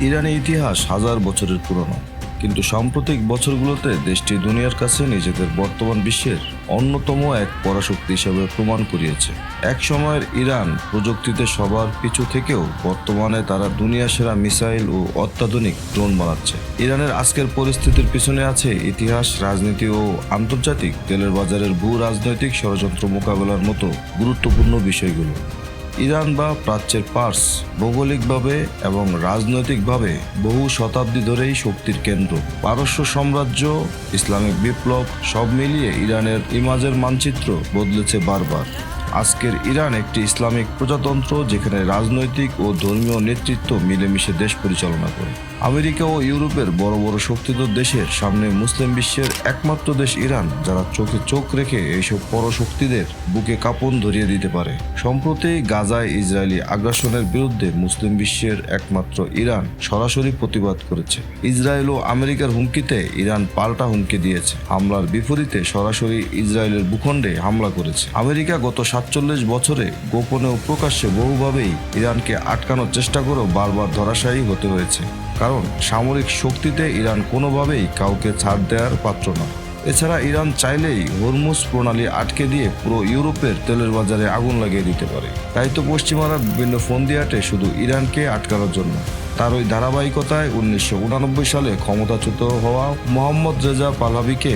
ইরানের ইতিহাস হাজার বছরের পুরনো। কিন্তু সাম্প্রতিক বছরগুলোতে দেশটি দুনিয়ার কাছে নিজেদের বর্তমান বিশ্বের অন্যতম এক পরাশক্তি হিসেবে প্রমাণ করিয়েছে। এক সময়ের ইরান প্রযুক্তিতে সবার পিছু থেকেও বর্তমানে তারা দুনিয়া সেরা মিসাইল ও অত্যাধুনিক ড্রোন বানাচ্ছে। ইরানের আজকের পরিস্থিতির পিছনে আছে ইতিহাস, রাজনীতি ও আন্তর্জাতিক তেলের বাজারের ভূ রাজনৈতিক ষড়যন্ত্র মোকাবেলার মতো গুরুত্বপূর্ণ বিষয়গুলো। ইরান বা প্রাচ্যের পার্স ভৌগোলিকভাবে এবং রাজনৈতিকভাবে বহু শতাব্দী ধরেই শক্তির কেন্দ্র। পারস্য সাম্রাজ্য, ইসলামিক বিপ্লব সব মিলিয়ে ইরানের ইমাজের মানচিত্র বদলেছে বারবার। আজকের ইরান একটি ইসলামিক প্রজাতন্ত্র যেখানে রাজনৈতিক ও ধর্মীয় নেতৃত্ব মিলেমিশে দেশ পরিচালনা করে। আমেরিকা ও ইউরোপের বড় বড় শক্তিধর দেশের সামনে মুসলিম বিশ্বের একমাত্র দেশ ইরান, যারা চোখে চোখ রেখে এইসব পরশক্তিদের বুকে কাপন ধরিয়ে দিতে পারে। সম্প্রতি গাজায় ইসরায়েলি আগ্রাসনের বিরুদ্ধে মুসলিম বিশ্বের একমাত্র ইরান সরাসরি প্রতিবাদ করেছে। ইসরায়েল ও আমেরিকার হুমকিতে ইরান পাল্টা হুমকি দিয়েছে। হামলার বিপরীতে সরাসরি ইসরায়েলের ভূখণ্ডে হামলা করেছে। আমেরিকা গত সাতচল্লিশ বছরে গোপনে ও প্রকাশ্যে বহুভাবেই ইরানকে আটকানোর চেষ্টা করেও বারবার ধরাশায়ী হতে হয়েছে। কারণ সামরিক শক্তিতে ইরান কোনোভাবেই কাউকে ছাড় দেওয়ার পাত্র নয়। এছাড়া ইরান চাইলেই হরমুজ প্রণালী আটকে দিয়ে পুরো ইউরোপের তেলের বাজারে আগুন লাগিয়ে দিতে পারে। তাই তো পশ্চিমারা বিভিন্ন ফন্দি আটে শুধু ইরানকে আটকানোর জন্য। তার ওই ধারাবাহিকতায় উনিশশো সালে ক্ষমতাচ্যুত হওয়া মোহাম্মদ রেজা পালাভিকে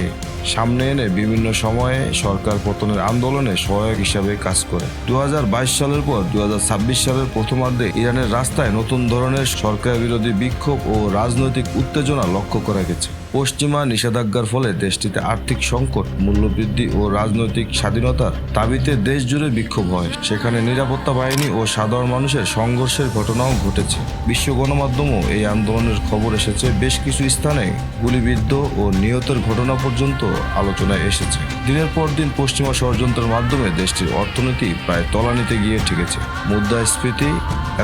সামনে এনে বিভিন্ন সময়ে সরকার পতনের আন্দোলনে সহায়ক হিসাবে কাজ করে। দু হাজার বাইশ সালের পর দু হাজার ছাব্বিশ সালের প্রথমার্ধে ইরানের রাস্তায় নতুন ধরনের সরকার বিরোধী বিক্ষোভ ও রাজনৈতিক উত্তেজনা লক্ষ্য করা গেছে। পশ্চিমা নিষেধাজ্ঞার ফলে দেশটিতে আর্থিক সংকট, মূল্যবৃদ্ধি ও রাজনৈতিক স্বাধীনতার দাবিতে দেশ জুড়ে বিক্ষোভ হয়। সেখানে নিরাপত্তা বাহিনী ও সাধারণ মানুষের সংঘর্ষের ঘটনাও ঘটেছে। বিশ্ব গণমাধ্যমও এই আন্দোলনের খবর এসেছে। বেশ কিছু স্থানে গুলিবিদ্ধ ও নিহতের ঘটনা পর্যন্ত আলোচনায় এসেছে। দিনের পর দিন পশ্চিমা ষড়যন্ত্রের মাধ্যমে দেশটির অর্থনীতি প্রায় তলানিতে গিয়ে ঠেকেছে। মুদ্রাস্ফীতি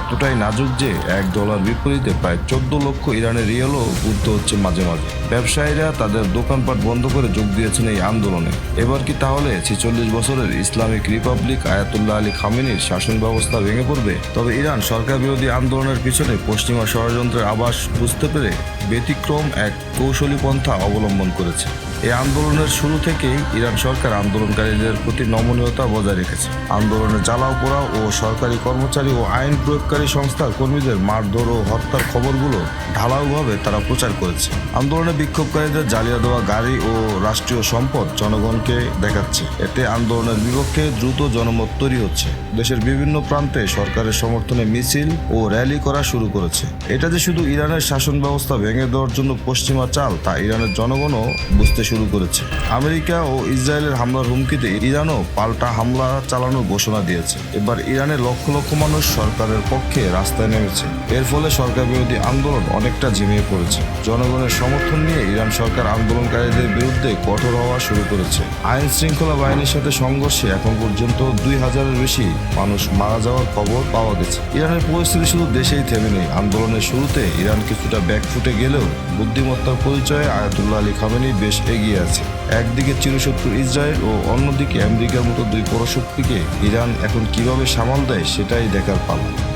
এতটাই নাজুক যে এক ডলার বিপরীতে প্রায় চোদ্দ লক্ষ ইরানের রিয়েলও উঠতে হচ্ছে মাঝে মাঝে। ব্যবসায়ীরা তাদের দোকানপাট বন্ধ করে যোগ দিয়েছেন এই আন্দোলনে। এবার কি তাহলে ছেচল্লিশ বছরের ইসলামিক রিপাবলিক আয়াতুল্লাহ আলী খামিনীর শাসন ব্যবস্থা ভেঙে পড়বে? তবে ইরান সরকার বিরোধী আন্দোলনের পিছনে পশ্চিমা ষড়যন্ত্রের আবাস বুঝতে পেরে ব্যতিক্রম এক কৌশলী পন্থা অবলম্বন করেছে। এই আন্দোলনের শুরু থেকেই ইরান সরকার আন্দোলনকারীদের প্রতি নমনীয়তা বজায় রেখেছে। আন্দোলনে জ্বালাও পোড়া ও সরকারি কর্মচারী ও আইন প্রয়োগকারী সংস্থার কর্মীদের মারধর ও হত্যার খবরগুলো ঢালাওভাবে তারা প্রচার করেছে। আন্দোলনে বিক্ষোভকারীদের জ্বালিয়ে দেওয়া গাড়ি ও রাষ্ট্রীয় সম্পদ জনগণকে দেখাচ্ছে। এতে আন্দোলনের বিপক্ষে দ্রুত জনমত তৈরি হচ্ছে। দেশের বিভিন্ন প্রান্তে সরকারের সমর্থনে মিছিল ও র্যালি করা শুরু করেছে। এটা যে শুধু ইরানের শাসন ব্যবস্থা ভেঙে দেওয়ার জন্য পশ্চিমা চাল, তা ইরানের জনগণও বুঝতে শুরু করেছে। আমেরিকা ও ইসরায়েলের হামলার হুমকিতে ইরানও পাল্টা হামলা চালানোর ঘোষণা দিয়েছে। এবার ইরানের লক্ষ লক্ষ মানুষ সরকারের পক্ষে রাস্তায় নেমেছে। এর ফলে সরকার বিরোধী আন্দোলন অনেকটা ঝিমিয়ে পড়েছে। জনগণের সমর্থন নিয়ে ইরান সরকার আন্দোলনকারীদের বিরুদ্ধে কঠোর হওয়া শুরু করেছে। আইন শৃঙ্খলা বাহিনীর সাথে সংঘর্ষে এখন পর্যন্ত দুই হাজারের বেশি মানুষ মারা যাওয়ার খবর পাওয়া গেছে। ইরানের পরিস্থিতি শুধু দেশেই থেমে নেই। আন্দোলনের শুরুতে ইরান কিছুটা ব্যাকফুটে গেলেও বুদ্ধিমত্তার পরিচয়ে আয়াতুল্লাহ আলী খামেনি বেশ এগিয়ে আছে। একদিকে চিরশত্রু ইসরায়েল ও অন্যদিকে আমেরিকার মতো দুই পরশক্তিকে ইরান এখন কীভাবে সামাল দেয় সেটাই দেখার পালা।